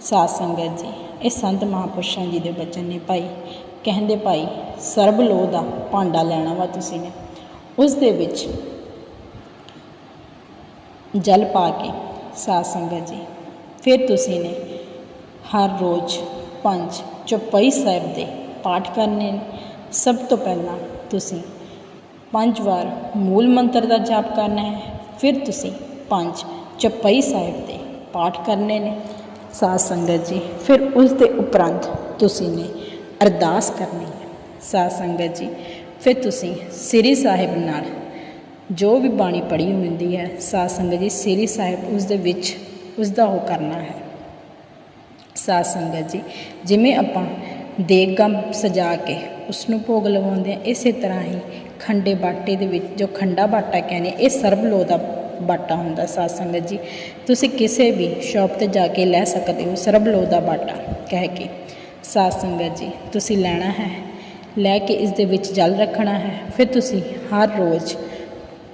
ਸਾਧ ਸੰਗਤ ਜੀ, ਇਹ ਸੰਤ ਮਹਾਪੁਰਸ਼ਾਂ ਜੀ ਦੇ ਬਚਨ ਨੇ ਭਾਈ। ਕਹਿੰਦੇ ਭਾਈ, ਸਰਬ ਲੋਹ ਦਾ ਭਾਂਡਾ ਲੈਣਾ ਵਾ ਤੁਸੀਂ ਨੇ। ਉਸ ਦੇ ਵਿੱਚ ਜਲ ਪਾ ਕੇ ਸਾਧ ਸੰਗਤ ਜੀ, ਫਿਰ ਤੁਸੀਂ ਨੇ ਹਰ ਰੋਜ਼ ਪੰਜ ਚੌਪਈ ਸਾਹਿਬ ਦੇ ਪਾਠ ਕਰਨੇ ਨੇ। ਸਭ ਤੋਂ ਪਹਿਲਾਂ ਤੁਸੀਂ ਪੰਜ ਵਾਰ ਮੂਲ ਮੰਤਰ ਦਾ ਜਾਪ ਕਰਨਾ ਹੈ। ਫਿਰ ਤੁਸੀਂ ਪੰਜ ਚੌਪਈ ਸਾਹਿਬ ਦੇ ਪਾਠ ਕਰਨੇ ਨੇ। ਸਾਧ ਸੰਗਤ ਜੀ, ਫਿਰ ਉਸ ਦੇ ਉਪਰੰਤ ਤੁਸੀਂ ਨੇ ਅਰਦਾਸ ਕਰਨੀ ਹੈ। ਸਾਧ ਸੰਗਤ ਜੀ, ਫਿਰ ਤੁਸੀਂ ਸ੍ਰੀ ਸਾਹਿਬ ਨਾਲ ਜੋ ਵੀ ਬਾਣੀ ਪੜ੍ਹੀ ਹੁੰਦੀ ਹੈ, ਸਾਧ ਸੰਗਤ ਜੀ, ਸ੍ਰੀ ਸਾਹਿਬ ਉਸ ਦੇ ਵਿੱਚ ਉਸ ਦਾ ਉਹ ਕਰਨਾ ਹੈ। ਸਾਧ ਸੰਗਤ ਜੀ, ਜਿਵੇਂ ਆਪਾਂ ਦੇਗਾਂ ਸਜਾ ਕੇ ਉਸ ਨੂੰ ਭੋਗ ਲਵਾਉਂਦੇ ਆ ਇਸੇ ਤਰ੍ਹਾਂ ਹੀ ਖੰਡੇ ਬਾਟੇ ਦੇ ਵਿੱਚ, ਜੋ ਖੰਡਾ ਬਾਟਾ ਕਹਿੰਦੇ, ਇਹ ਸਰਬ ਲੋਹ ਦਾ ਬਾਟਾ ਹੁੰਦਾ ਸਾਧ ਸੰਗਤ ਜੀ। ਤੁਸੀਂ ਕਿਸੇ ਵੀ ਸ਼ਾਪ ਤੇ ਜਾ ਕੇ ਲੈ ਸਕਦੇ ਹੋ ਸਰਬ ਲੋਹ ਦਾ ਬਾਟਾ ਕਹਿ ਕੇ। ਸਾਧ ਸੰਗਤ ਜੀ, ਤੁਸੀਂ ਲੈਣਾ ਹੈ, ਲੈ ਕੇ ਇਸ ਦੇ ਵਿੱਚ ਜਲ ਰੱਖਣਾ ਹੈ, ਫਿਰ ਤੁਸੀਂ ਹਰ ਰੋਜ਼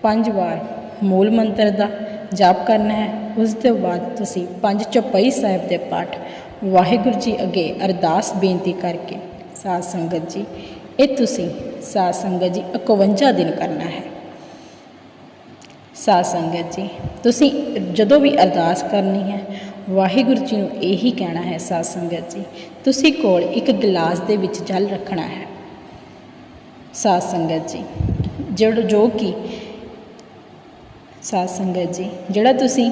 ਪੰਜ ਵਾਰ ਮੂਲ ਮੰਤਰ ਦਾ ਜਾਪ ਕਰਨਾ ਹੈ, ਉਸ ਤੋਂ ਬਾਅਦ ਤੁਸੀਂ ਪੰਜ ਚੌਪਈ ਸਾਹਿਬ ਦੇ ਪਾਠ ਵਾਹਿਗੁਰੂ ਜੀ ਅੱਗੇ ਅਰਦਾਸ ਬੇਨਤੀ ਕਰਕੇ, ਸਾਧ ਸੰਗਤ ਜੀ, ਇਹ ਤੁਸੀਂ ਸਾਧ ਸੰਗਤ ਜੀ 51 ਦਿਨ ਕਰਨਾ ਹੈ। ਸਾਧ ਸੰਗਤ ਜੀ, ਤੁਸੀਂ ਜਦੋਂ ਵੀ ਅਰਦਾਸ ਕਰਨੀ ਹੈ, ਵਾਹਿਗੁਰੂ ਜੀ ਨੂੰ ਇਹੀ ਕਹਿਣਾ ਹੈ, ਸਾਧ ਸੰਗਤ ਜੀ, ਤੁਸੀਂ ਕੋਲ ਇੱਕ ਗਲਾਸ ਦੇ ਵਿੱਚ ਜਲ ਰੱਖਣਾ ਹੈ। ਸਾਧ ਸੰਗਤ ਜੀ, ਜਿਹੜਾ ਜੋ ਕਿ, ਸਾਧ ਸੰਗਤ ਜੀ, ਜਿਹੜਾ ਤੁਸੀਂ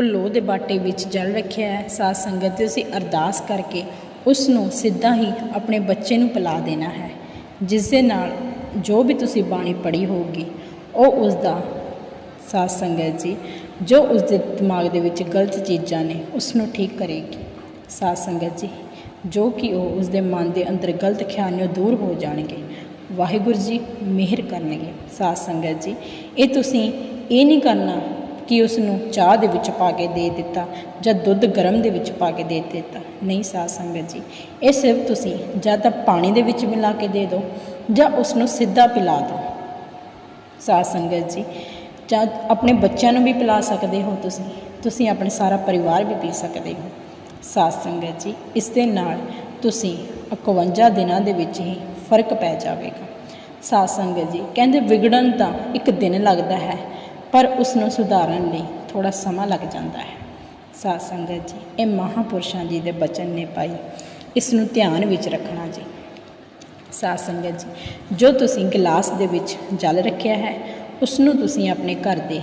ਭੁੱਲੋ ਦੇ ਬਾਟੇ ਵਿੱਚ ਜਲ ਰੱਖਿਆ ਹੈ, ਸਾਧ ਸੰਗਤ 'ਤੇ ਤੁਸੀਂ ਅਰਦਾਸ ਕਰਕੇ ਉਸ ਨੂੰ ਸਿੱਧਾ ਹੀ ਆਪਣੇ ਬੱਚੇ ਨੂੰ ਪਿਲਾ ਦੇਣਾ ਹੈ। ਜਿਸ ਦੇ ਨਾਲ ਜੋ ਵੀ ਤੁਸੀਂ ਬਾਣੀ ਪੜ੍ਹੀ ਹੋਊਗੀ, ਉਹ ਉਸ ਦਾ ਸਾਧ ਸੰਗਤ ਜੀ, ਜੋ ਉਸ ਦੇ ਦਿਮਾਗ ਦੇ ਵਿੱਚ ਗਲਤ ਚੀਜ਼ਾਂ ਨੇ ਉਸ ਨੂੰ ਠੀਕ ਕਰੇਗੀ। ਸਾਧ ਸੰਗਤ ਜੀ, ਜੋ ਕਿ ਉਹ ਉਸ ਦੇ ਮਨ ਦੇ ਅੰਦਰ ਗਲਤ ਖਿਆਲ ਨੇ ਦੂਰ ਹੋ ਜਾਣਗੇ, ਵਾਹਿਗੁਰੂ ਜੀ ਮਿਹਰ ਕਰਨਗੇ। ਸਾਧ ਸੰਗਤ ਜੀ, ਇਹ ਤੁਸੀਂ ਇਹ ਨਹੀਂ ਕਰਨਾ ਕਿ ਉਸ ਨੂੰ ਚਾਹ ਦੇ ਵਿੱਚ ਪਾ ਕੇ ਦੇ ਦਿੱਤਾ ਜਾਂ ਦੁੱਧ ਗਰਮ ਦੇ ਵਿੱਚ ਪਾ ਕੇ ਦੇ ਦਿੱਤਾ। ਨਹੀਂ ਸਾਧ ਸੰਗਤ ਜੀ, ਇਹ ਸਿਰਫ ਤੁਸੀਂ ਜਾਂ ਤਾਂ ਪਾਣੀ ਦੇ ਵਿੱਚ ਮਿਲਾ ਕੇ ਦੇ ਦਿਓ ਜਾਂ ਉਸ ਨੂੰ ਸਿੱਧਾ ਪਿਲਾ ਦਿਓ। ਸਾਧ ਸੰਗਤ ਜੀ, ਜਾਂ ਆਪਣੇ ਬੱਚਿਆਂ ਨੂੰ ਵੀ ਪਿਲਾ ਸਕਦੇ ਹੋ ਤੁਸੀਂ ਤੁਸੀਂ ਆਪਣੇ ਸਾਰਾ ਪਰਿਵਾਰ ਵੀ ਪੀ ਸਕਦੇ ਹੋ। ਸਾਧ ਸੰਗਤ ਜੀ, ਇਸ ਦੇ ਨਾਲ ਤੁਸੀਂ 51 ਦਿਨਾਂ ਦੇ ਵਿੱਚ ਹੀ ਫ਼ਰਕ ਪੈ ਜਾਵੇਗਾ। ਸਾਧ ਸੰਗਤ ਜੀ, ਕਹਿੰਦੇ ਵਿਗੜਨ ਤਾਂ ਇੱਕ ਦਿਨ ਲੱਗਦਾ ਹੈ ਪਰ ਉਸ ਨੂੰ ਸੁਧਾਰਨ ਲਈ ਥੋੜਾ ਸਮਾਂ ਲੱਗ ਜਾਂਦਾ ਹੈ। ਸਾਧ ਸੰਗਤ ਜੀ, ਇਹ ਮਹਾਪੁਰਸ਼ਾਂ ਜੀ ਦੇ ਬਚਨ ਨੇ ਪਾਈ ਇਸ ਨੂੰ ਧਿਆਨ ਵਿੱਚ ਰੱਖਣਾ ਜੀ। ਸਾਧ ਸੰਗਤ ਜੀ, ਜੋ ਤੁਸੀਂ ਗਲਾਸ ਦੇ ਵਿੱਚ ਜਲ ਰੱਖਿਆ ਹੈ ਉਸ ਨੂੰ ਤੁਸੀਂ ਆਪਣੇ ਘਰ ਦੇ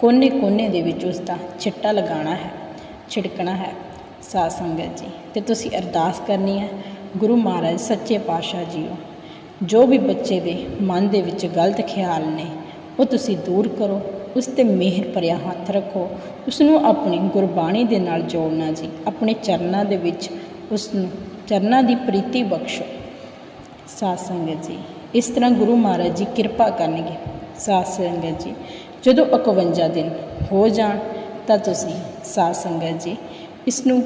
ਕੋਨੇ-ਕੋਨੇ ਦੇ ਵਿੱਚ ਉਸ ਦਾ ਛਿੱਟਾ ਲਗਾਉਣਾ ਹੈ, ਛਿੜਕਣਾ ਹੈ। ਸਾਧ ਸੰਗਤ ਜੀ, ਤੇ ਤੁਸੀਂ ਅਰਦਾਸ ਕਰਨੀ ਹੈ, ਗੁਰੂ ਮਹਾਰਾਜ, ਸੱਚੇ ਪਾਤਸ਼ਾਹ ਜੀਓ, ਜੋ ਵੀ ਬੱਚੇ ਦੇ ਮਨ ਦੇ ਵਿੱਚ ਗਲਤ ਖਿਆਲ ਨੇ, ਉਹ ਤੁਸੀਂ ਦੂਰ ਕਰੋ ਉਸ ਤੇ ਮਿਹਰ ਭਰਿਆ ਹੱਥ ਰੱਖੋ। ਉਸ ਨੂੰ ਆਪਣੀ ਗੁਰਬਾਣੀ ਦੇ ਨਾਲ ਜੋੜਨਾ ਜੀ। ਆਪਣੇ ਚਰਨਾਂ ਦੇ ਵਿੱਚ ਉਸ ਨੂੰ ਚਰਨਾਂ ਦੀ ਪ੍ਰੀਤੀ ਬਖਸ਼ੋ। ਸਾਧ ਸੰਗਤ ਜੀ, ਇਸ ਤਰ੍ਹਾਂ ਗੁਰੂ ਮਹਾਰਾਜ ਜੀ ਕਿਰਪਾ ਕਰਨਗੇ। ਸਾਧ ਸੰਗਤ ਜੀ, ਜਦੋਂ 51 ਦਿਨ ਹੋ ਜਾਣ, ਤਾਂ ਤੁਸੀਂ ਸਾਧ ਸੰਗਤ ਜੀ ਇਸ ਨੂੰ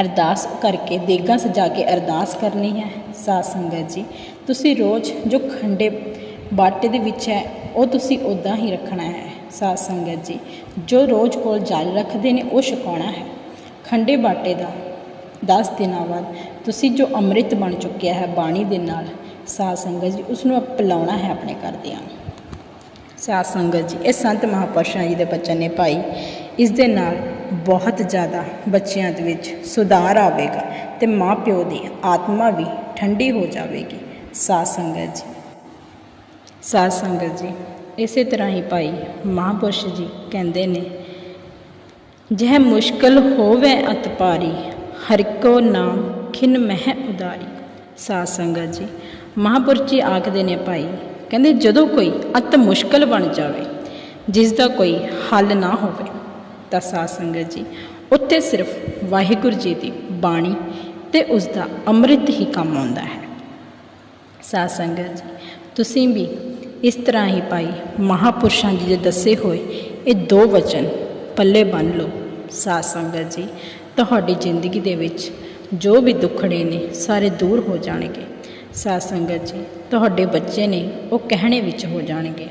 ਅਰਦਾਸ ਕਰਕੇ, ਦੇਗਾ ਸਜਾ ਕੇ ਅਰਦਾਸ ਕਰਨੀ ਹੈ। ਸਾਧ ਸੰਗਤ ਜੀ, ਤੁਸੀਂ ਰੋਜ਼ ਜੋ ਖੰਡੇ ਬਾਟੇ ਦੇ ਵਿੱਚ ਹੈ, ਉਹ ਤੁਸੀਂ ਉੱਦਾਂ ਹੀ ਰੱਖਣਾ ਹੈ, ਸਾਧ ਸੰਗਤ ਜੀ। ਜੋ ਰੋਜ਼ ਕੋਲ ਜਲ ਰੱਖਦੇ ਨੇ, ਉਹ ਛਕਾਉਣਾ ਹੈ। ਖੰਡੇ ਬਾਟੇ ਦਾ 10 ਦਿਨਾਂ ਬਾਅਦ ਤੁਸੀਂ ਜੋ ਅੰਮ੍ਰਿਤ ਬਣ ਚੁੱਕਿਆ ਹੈ ਬਾਣੀ ਦੇ ਨਾਲ, ਸਾਧ ਸੰਗਤ ਜੀ ਉਸ ਨੂੰ ਪਿਲਾਉਣਾ ਹੈ ਆਪਣੇ ਘਰਦਿਆਂ ਨੂੰ ਸਾਧ ਸੰਗਤ ਜੀ, ਇਹ ਸੰਤ ਮਹਾਪੁਰਸ਼ਾਂ ਜੀ ਦੇ ਬਚਨ ਨੇ ਭਾਈ, ਇਸ ਦੇ ਨਾਲ ਬਹੁਤ ਜ਼ਿਆਦਾ ਬੱਚਿਆਂ ਦੇ ਵਿੱਚ ਸੁਧਾਰ ਆਵੇਗਾ ਤੇ ਮਾਂ ਪਿਓ ਦੀ ਆਤਮਾ ਵੀ ਠੰਡੀ ਹੋ ਜਾਵੇਗੀ। ਸਾਧ ਸੰਗਤ ਜੀ ਸਾਧ ਸੰਗਤ ਜੀ, ਇਸੇ ਤਰ੍ਹਾਂ ਹੀ ਭਾਈ ਮਹਾਪੁਰਸ਼ ਜੀ ਕਹਿੰਦੇ ਨੇ, ਜਹ ਮੁਸ਼ਕਲ ਹੋਵੇ ਅਤ ਪਾਰੀ ਹਰਿ ਕੋ ਨਾਮ ਖਿਨ ਮਹਿ ਉਦਾਰੀ। ਸਾਧ ਸੰਗਤ ਜੀ, ਮਹਾਪੁਰਸ਼ ਜੀ ਆਖਦੇ ਨੇ ਭਾਈ, ਕਹਿੰਦੇ ਜਦੋਂ ਕੋਈ ਅਤ ਮੁਸ਼ਕਲ ਬਣ ਜਾਵੇ, ਜਿਸ ਦਾ ਕੋਈ ਹੱਲ ਨਾ ਹੋਵੇ, ਤਾਂ ਸਾਧ ਸੰਗਤ ਜੀ, ਉੱਥੇ ਸਿਰਫ ਵਾਹਿਗੁਰੂ ਜੀ ਦੀ ਬਾਣੀ ਤੇ ਉਸ ਦਾ ਅੰਮ੍ਰਿਤ ਹੀ ਕੰਮ ਆਉਂਦਾ ਹੈ। ਸਾਧ ਸੰਗਤ ਜੀ, ਤੁਸੀਂ ਵੀ ਇਸ ਤਰ੍ਹਾਂ ਹੀ ਭਾਈ, ਮਹਾਪੁਰਸ਼ਾਂ ਜੀ ਦੇ ਦੱਸੇ ਹੋਏ, ਇਹ ਦੋ ਵਚਨ ਪੱਲੇ ਬੰਨ ਲਓ। ਸਾਧ ਸੰਗਤ ਜੀ, ਤੁਹਾਡੀ ਜ਼ਿੰਦਗੀ ਦੇ ਵਿੱਚ ਜੋ ਵੀ ਦੁੱਖੜੇ ਨੇ, ਸਾਰੇ ਦੂਰ ਹੋ ਜਾਣਗੇ। ਸਾਧ ਸੰਗਤ ਜੀ, ਤੁਹਾਡੇ ਬੱਚੇ ਨੇ, ਉਹ ਕਹਿਣੇ ਵਿੱਚ ਹੋ ਜਾਣਗੇ।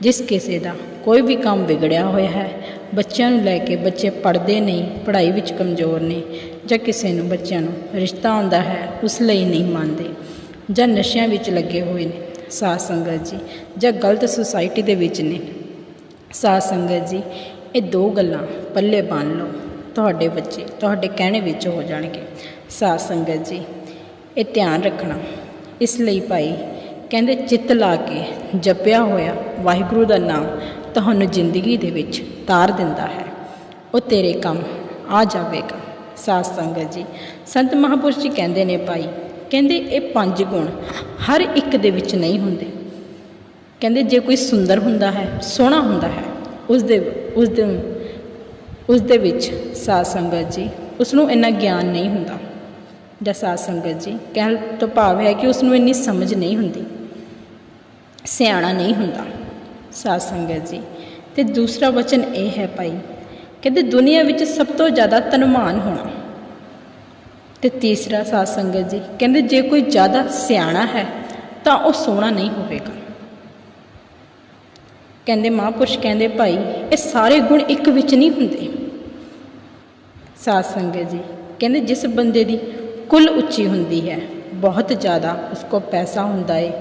ਜਿਸ ਕਿਸੇ ਦਾ ਕੋਈ ਵੀ ਕੰਮ ਵਿਗੜਿਆ ਹੋਇਆ ਹੈ, ਬੱਚਿਆਂ ਨੂੰ ਲੈ ਕੇ ਬੱਚੇ ਪੜ੍ਹਦੇ ਨਹੀਂ ਪੜ੍ਹਾਈ ਵਿੱਚ ਕਮਜ਼ੋਰ ਨੇ, ਜਾਂ ਕਿਸੇ ਨੂੰ ਬੱਚਿਆਂ ਨੂੰ ਰਿਸ਼ਤਾ ਆਉਂਦਾ ਹੈ, ਉਸ ਲਈ ਨਹੀਂ ਮੰਨਦੇ, ਜਾਂ ਨਸ਼ਿਆਂ ਵਿੱਚ ਲੱਗੇ ਹੋਏ ਨੇ ਸਾਧ ਸੰਗਤ ਜੀ, ਜਾਂ ਗਲਤ ਸੁਸਾਇਟੀ ਦੇ ਵਿੱਚ ਨੇ। ਸਾਧ ਸੰਗਤ ਜੀ, ਇਹ ਦੋ ਗੱਲਾਂ ਪੱਲੇ ਬੰਨ ਲਓ, ਤੁਹਾਡੇ ਬੱਚੇ, ਤੁਹਾਡੇ ਕਹਿਣੇ ਵਿੱਚ ਹੋ ਜਾਣਗੇ। ਸਾਧ ਸੰਗਤ ਜੀ, ਇਹ ਧਿਆਨ ਰੱਖਣਾ। ਇਸ ਲਈ ਭਾਈ, ਕਹਿੰਦੇ ਚਿੱਤ ਲਾ ਕੇ ਜਪਿਆ ਹੋਇਆ ਵਾਹਿਗੁਰੂ ਦਾ ਨਾਮ ਤੁਹਾਨੂੰ ਜ਼ਿੰਦਗੀ ਦੇ ਵਿੱਚ ਤਾਰ ਦਿੰਦਾ ਹੈ। ਉਹ ਤੇਰੇ ਕੰਮ ਆ ਜਾਵੇਗਾ। ਸਾਧ ਸੰਗਤ ਜੀ, ਸੰਤ ਮਹਾਪੁਰਸ਼ ਜੀ ਕਹਿੰਦੇ ਨੇ ਭਾਈ ਕਹਿੰਦੇ ਇਹ ਪੰਜ ਗੁਣ ਹਰ ਇੱਕ ਦੇ ਵਿੱਚ ਨਹੀਂ ਹੁੰਦੇ। ਕਹਿੰਦੇ ਜੇ ਕੋਈ ਸੁੰਦਰ ਹੁੰਦਾ ਹੈ, ਸੋਹਣਾ ਹੁੰਦਾ ਹੈ, ਉਸ ਦੇ ਉਸ ਦੇ ਉਸ ਦੇ ਵਿੱਚ ਸਾਧ ਸੰਗਤ ਜੀ ਉਸ ਨੂੰ ਇੰਨਾ ਗਿਆਨ ਨਹੀਂ ਹੁੰਦਾ। ਜਾਂ ਸਾਧ ਸੰਗਤ ਜੀ, ਕਹਿਣ ਤੋਂ ਭਾਵ ਹੈ ਕਿ ਉਸ ਨੂੰ ਇੰਨੀ ਸਮਝ ਨਹੀਂ ਹੁੰਦੀ। ਸਿਆਣਾ ਨਹੀਂ ਹੁੰਦਾ ਸਾਧ ਸੰਗਤ ਜੀ। ਤੇ ਦੂਸਰਾ ਵਚਨ ਇਹ ਹੈ ਭਾਈ, ਕਹਿੰਦੇ ਦੁਨੀਆ ਵਿੱਚ ਸਭ ਤੋਂ ਜ਼ਿਆਦਾ ਧਨਵਾਨ ਹੋਣਾ ਤੇ ਤੀਸਰਾ ਸਾਧ ਸੰਗਤ ਜੀ, ਕਹਿੰਦੇ ਜੇ ਕੋਈ ਜ਼ਿਆਦਾ ਸਿਆਣਾ ਹੈ, ਤਾਂ ਉਹ ਸੋਹਣਾ ਨਹੀਂ ਹੋਵੇਗਾ। ਕਹਿੰਦੇ ਮਹਾਂਪੁਰਸ਼ ਕਹਿੰਦੇ, ਭਾਈ, ਇਹ ਸਾਰੇ ਗੁਣ ਇੱਕ ਵਿੱਚ ਨਹੀਂ ਹੁੰਦੇ। ਸਾਧ ਸੰਗਤ ਜੀ, ਕਹਿੰਦੇ ਜਿਸ ਬੰਦੇ ਦੀ ਕੁੱਲ ਉੱਚੀ ਹੁੰਦੀ ਹੈ, ਬਹੁਤ ਜ਼ਿਆਦਾ ਉਸ ਕੋ ਪੈਸਾ ਹੁੰਦਾ ਏ।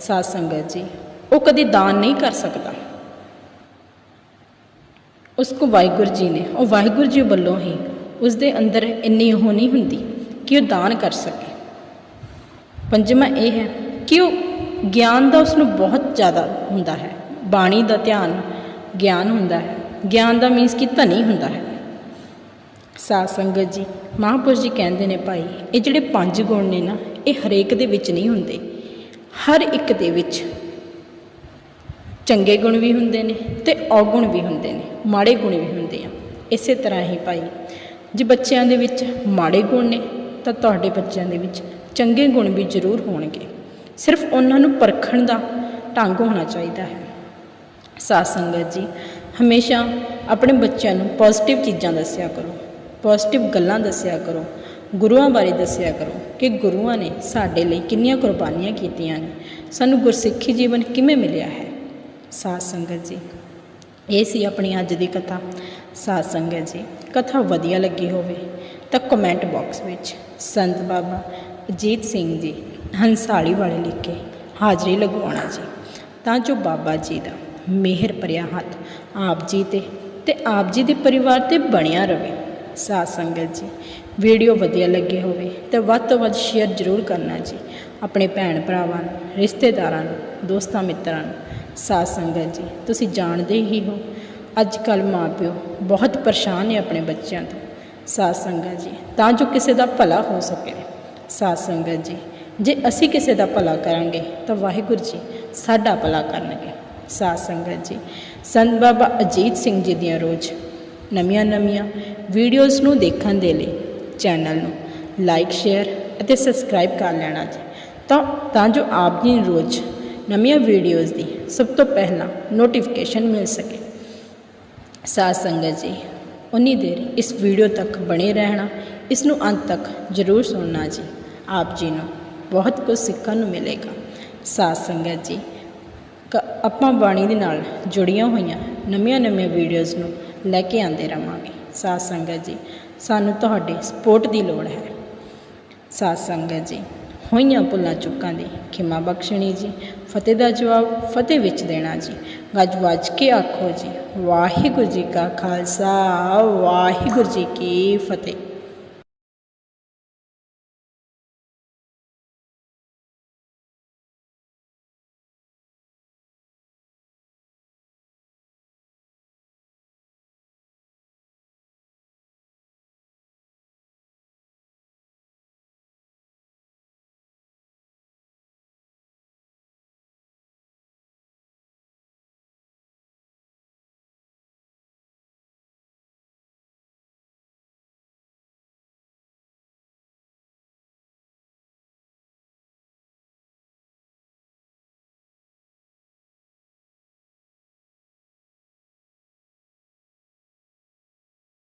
ਸਾਧ ਸੰਗਤ ਜੀ, ਉਹ ਕਦੀ ਦਾਨ ਨਹੀਂ ਕਰ ਸਕਦਾ। ਉਸ ਕੋ ਵਾਹਿਗੁਰੂ ਜੀ ਨੇ, ਉਹ ਵਾਹਿਗੁਰੂ ਜੀ ਵੱਲੋਂ ਹੀ ਉਸ ਦੇ ਅੰਦਰ ਇੰਨੀ ਉਹ ਨਹੀਂ ਹੁੰਦੀ। ਕਿ ਉਹ ਦਾਨ ਕਰ ਸਕੇ? ਪੰਜਵਾਂ ਇਹ ਹੈ ਕਿ ਉਹ ਗਿਆਨ ਦਾ ਉਸ ਨੂੰ ਬਹੁਤ ਜ਼ਿਆਦਾ ਹੁੰਦਾ ਹੈ। ਬਾਣੀ ਦਾ ਧਿਆਨ ਗਿਆਨ ਹੁੰਦਾ ਹੈ। ਗਿਆਨ ਦਾ ਮੀਨਸ ਕਿ ਧਨੀ ਹੁੰਦਾ ਹੈ। ਸਾਧ ਸੰਗਤ ਜੀ, ਮਹਾਂਪੁਰਸ਼ ਜੀ ਕਹਿੰਦੇ ਨੇ ਭਾਈ, ਇਹ ਜਿਹੜੇ ਪੰਜ ਗੁਣ ਨੇ ਨਾ, ਇਹ ਹਰੇਕ ਦੇ ਵਿੱਚ ਨਹੀਂ ਹੁੰਦੇ। ਹਰ ਇੱਕ ਦੇ ਵਿੱਚ ਚੰਗੇ ਗੁਣ ਵੀ ਹੁੰਦੇ ਨੇ ਤੇ ਔਗੁਣ ਵੀ ਹੁੰਦੇ ਨੇ, ਮਾੜੇ ਗੁਣ ਵੀ ਹੁੰਦੇ ਆ। ਇਸੇ ਤਰ੍ਹਾਂ ਹੀ ਭਾਈ, ਜੇ ਬੱਚਿਆਂ ਦੇ ਵਿੱਚ ਮਾੜੇ ਗੁਣ ਨੇ ਤਾਂ ਤੁਹਾਡੇ ਬੱਚਿਆਂ ਦੇ ਵਿੱਚ ਚੰਗੇ ਗੁਣ ਵੀ ਜ਼ਰੂਰ ਹੋਣਗੇ। ਸਿਰਫ ਉਹਨਾਂ ਨੂੰ ਪਰਖਣ ਦਾ ਢੰਗ ਹੋਣਾ ਚਾਹੀਦਾ ਹੈ। ਸਾਧ ਸੰਗਤ ਜੀ, ਹਮੇਸ਼ਾ ਆਪਣੇ ਬੱਚਿਆਂ ਨੂੰ ਪੋਜ਼ਿਟਿਵ ਚੀਜ਼ਾਂ ਦੱਸਿਆ ਕਰੋ ਪੋਜ਼ਿਟਿਵ ਗੱਲਾਂ ਦੱਸਿਆ ਕਰੋ, ਗੁਰੂਆਂ ਬਾਰੇ ਦੱਸਿਆ ਕਰੋ ਕਿ ਗੁਰੂਆਂ ਨੇ ਸਾਡੇ ਲਈ ਕਿੰਨੀਆਂ ਕੁਰਬਾਨੀਆਂ ਕੀਤੀਆਂ ਨੇ, ਸਾਨੂੰ ਗੁਰਸਿੱਖੀ ਜੀਵਨ ਕਿਵੇਂ ਮਿਲਿਆ ਹੈ। ਸਾਧ ਸੰਗਤ ਜੀ, ਇਹ ਸੀ ਆਪਣੀ ਅੱਜ ਦੀ ਕਥਾ। ਸਾਧ ਸੰਗਤ ਜੀ, ਕਥਾ ਵਧੀਆ ਲੱਗੀ ਹੋਵੇ। ਤਾਂ ਕਮੈਂਟ ਬਾਕਸ ਵਿੱਚ ਸੰਤ ਬਾਬਾ ਅਜੀਤ ਸਿੰਘ ਜੀ ਹੰਸਾਲੀ ਵਾਲੇ ਲਿਖੇ ਹਾਜ਼ਰੀ ਲਗਵਾਉਣਾ ਜੀ। ਤਾਂ ਜੋ ਬਾਬਾ ਜੀ ਦਾ ਮਿਹਰ ਭਰਿਆ ਹੱਥ ਆਪ ਜੀ ਤੇ ਤੇ ਆਪ ਜੀ ਦੇ ਪਰਿਵਾਰ ਤੇ ਬਣਿਆ ਰਵੇ। ਸਾਧ ਸੰਗਤ ਜੀ ਵੀਡੀਓ ਵਧੀਆ ਲੱਗੇ ਹੋਵੇ ਤਾਂ ਵੱਧ ਤੋਂ ਵੱਧ ਸ਼ੇਅਰ ਜ਼ਰੂਰ ਕਰਨਾ ਜੀ। ਆਪਣੇ ਭੈਣ ਭਰਾਵਾਂ ਨੂੰ, ਰਿਸ਼ਤੇਦਾਰਾਂ ਨੂੰ, ਦੋਸਤਾਂ ਮਿੱਤਰਾਂ ਨੂੰ। ਸਾਧ ਸੰਗਤ ਜੀ, ਤੁਸੀਂ ਜਾਣਦੇ ਹੀ ਹੋ, ਅੱਜ ਕੱਲ ਮਾਪਿਓ ਬਹੁਤ ਪਰੇਸ਼ਾਨ ਨੇ ਆਪਣੇ ਬੱਚਿਆਂ ਤੋਂ। ਸਾਧ ਸੰਗਤ ਜੀ, ਤਾਂ ਜੋ ਕਿਸੇ ਦਾ ਭਲਾ ਹੋ ਸਕੇ। ਸਾਧ ਸੰਗਤ ਜੀ, ਜੇ ਅਸੀਂ ਕਿਸੇ ਦਾ ਭਲਾ ਕਰਾਂਗੇ, ਤਾਂ ਵਾਹਿਗੁਰੂ ਜੀ ਸਾਡਾ ਭਲਾ ਕਰਨਗੇ। ਸਾਧ ਸੰਗਤ ਜੀ, ਸੰਤ ਬਾਬਾ ਅਜੀਤ ਸਿੰਘ ਜੀ ਦੀਆਂ ਰੋਜ਼ ਨਵੀਆਂ ਨਵੀਆਂ ਵੀਡੀਓਜ਼ ਨੂੰ ਦੇਖਣ ਦੇ ਲਈ ਚੈਨਲ ਨੂੰ ਲਾਈਕ, ਸ਼ੇਅਰ ਅਤੇ ਸਬਸਕ੍ਰਾਈਬ ਕਰ ਲੈਣਾ ਜੀ। ਤਾਂ ਤਾਂ ਜੋ ਆਪ ਜੀ ਨੂੰ ਰੋਜ਼ ਨਵੀਆਂ ਵੀਡੀਓਜ਼ ਦੀ ਸਭ ਤੋਂ ਪਹਿਲਾਂ ਨੋਟੀਫਿਕੇਸ਼ਨ ਮਿਲ ਸਕੇ। ਸਾਧ ਸੰਗਤ ਜੀ ਉਨੀ ਦੇਰ ਇਸ ਵੀਡੀਓ ਤੱਕ ਬਣੇ ਰਹਿਣਾ। ਇਸ ਨੂੰ ਅੰਤ ਤੱਕ ਜ਼ਰੂਰ ਸੁਣਨਾ ਜੀ। ਆਪ ਜੀ ਨੂੰ ਬਹੁਤ ਕੁਝ ਸਿੱਖਣ ਨੂੰ ਮਿਲੇਗਾ। ਸਾਧ ਸੰਗਤ ਜੀ, ਕ ਆਪਾਂ ਬਾਣੀ ਦੇ ਨਾਲ ਜੁੜੀਆਂ ਹੋਈਆਂ ਨਵੀਆਂ ਨਵੀਆਂ ਵੀਡੀਓਜ਼ ਨੂੰ ਲੈ ਕੇ ਆਉਂਦੇ ਰਵਾਂਗੇ। ਸਾਧ ਸੰਗਤ ਜੀ, ਸਾਨੂੰ ਤੁਹਾਡੇ ਸਪੋਰਟ ਦੀ ਲੋੜ ਹੈ। ਸਾਧ ਸੰਗਤ ਜੀ, ਹੋਈਆਂ ਭੁੱਲਾਂ ਚੁੱਕਾਂ ਦੀ ਖਿਮਾ ਬਖਸ਼ਣੀ ਜੀ। ਫਤਿਹ ਦਾ ਜਵਾਬ ਫਤਿਹ ਵਿੱਚ ਦੇਣਾ ਜੀ। ਗੱਜ ਵੱਜ ਕੇ ਆਖੋ ਜੀ। ਵਾਹਿਗੁਰੂ ਜੀ ਕਾ ਖਾਲਸਾ ਵਾਹਿਗੁਰੂ ਜੀ ਕੀ ਫਤਿਹ।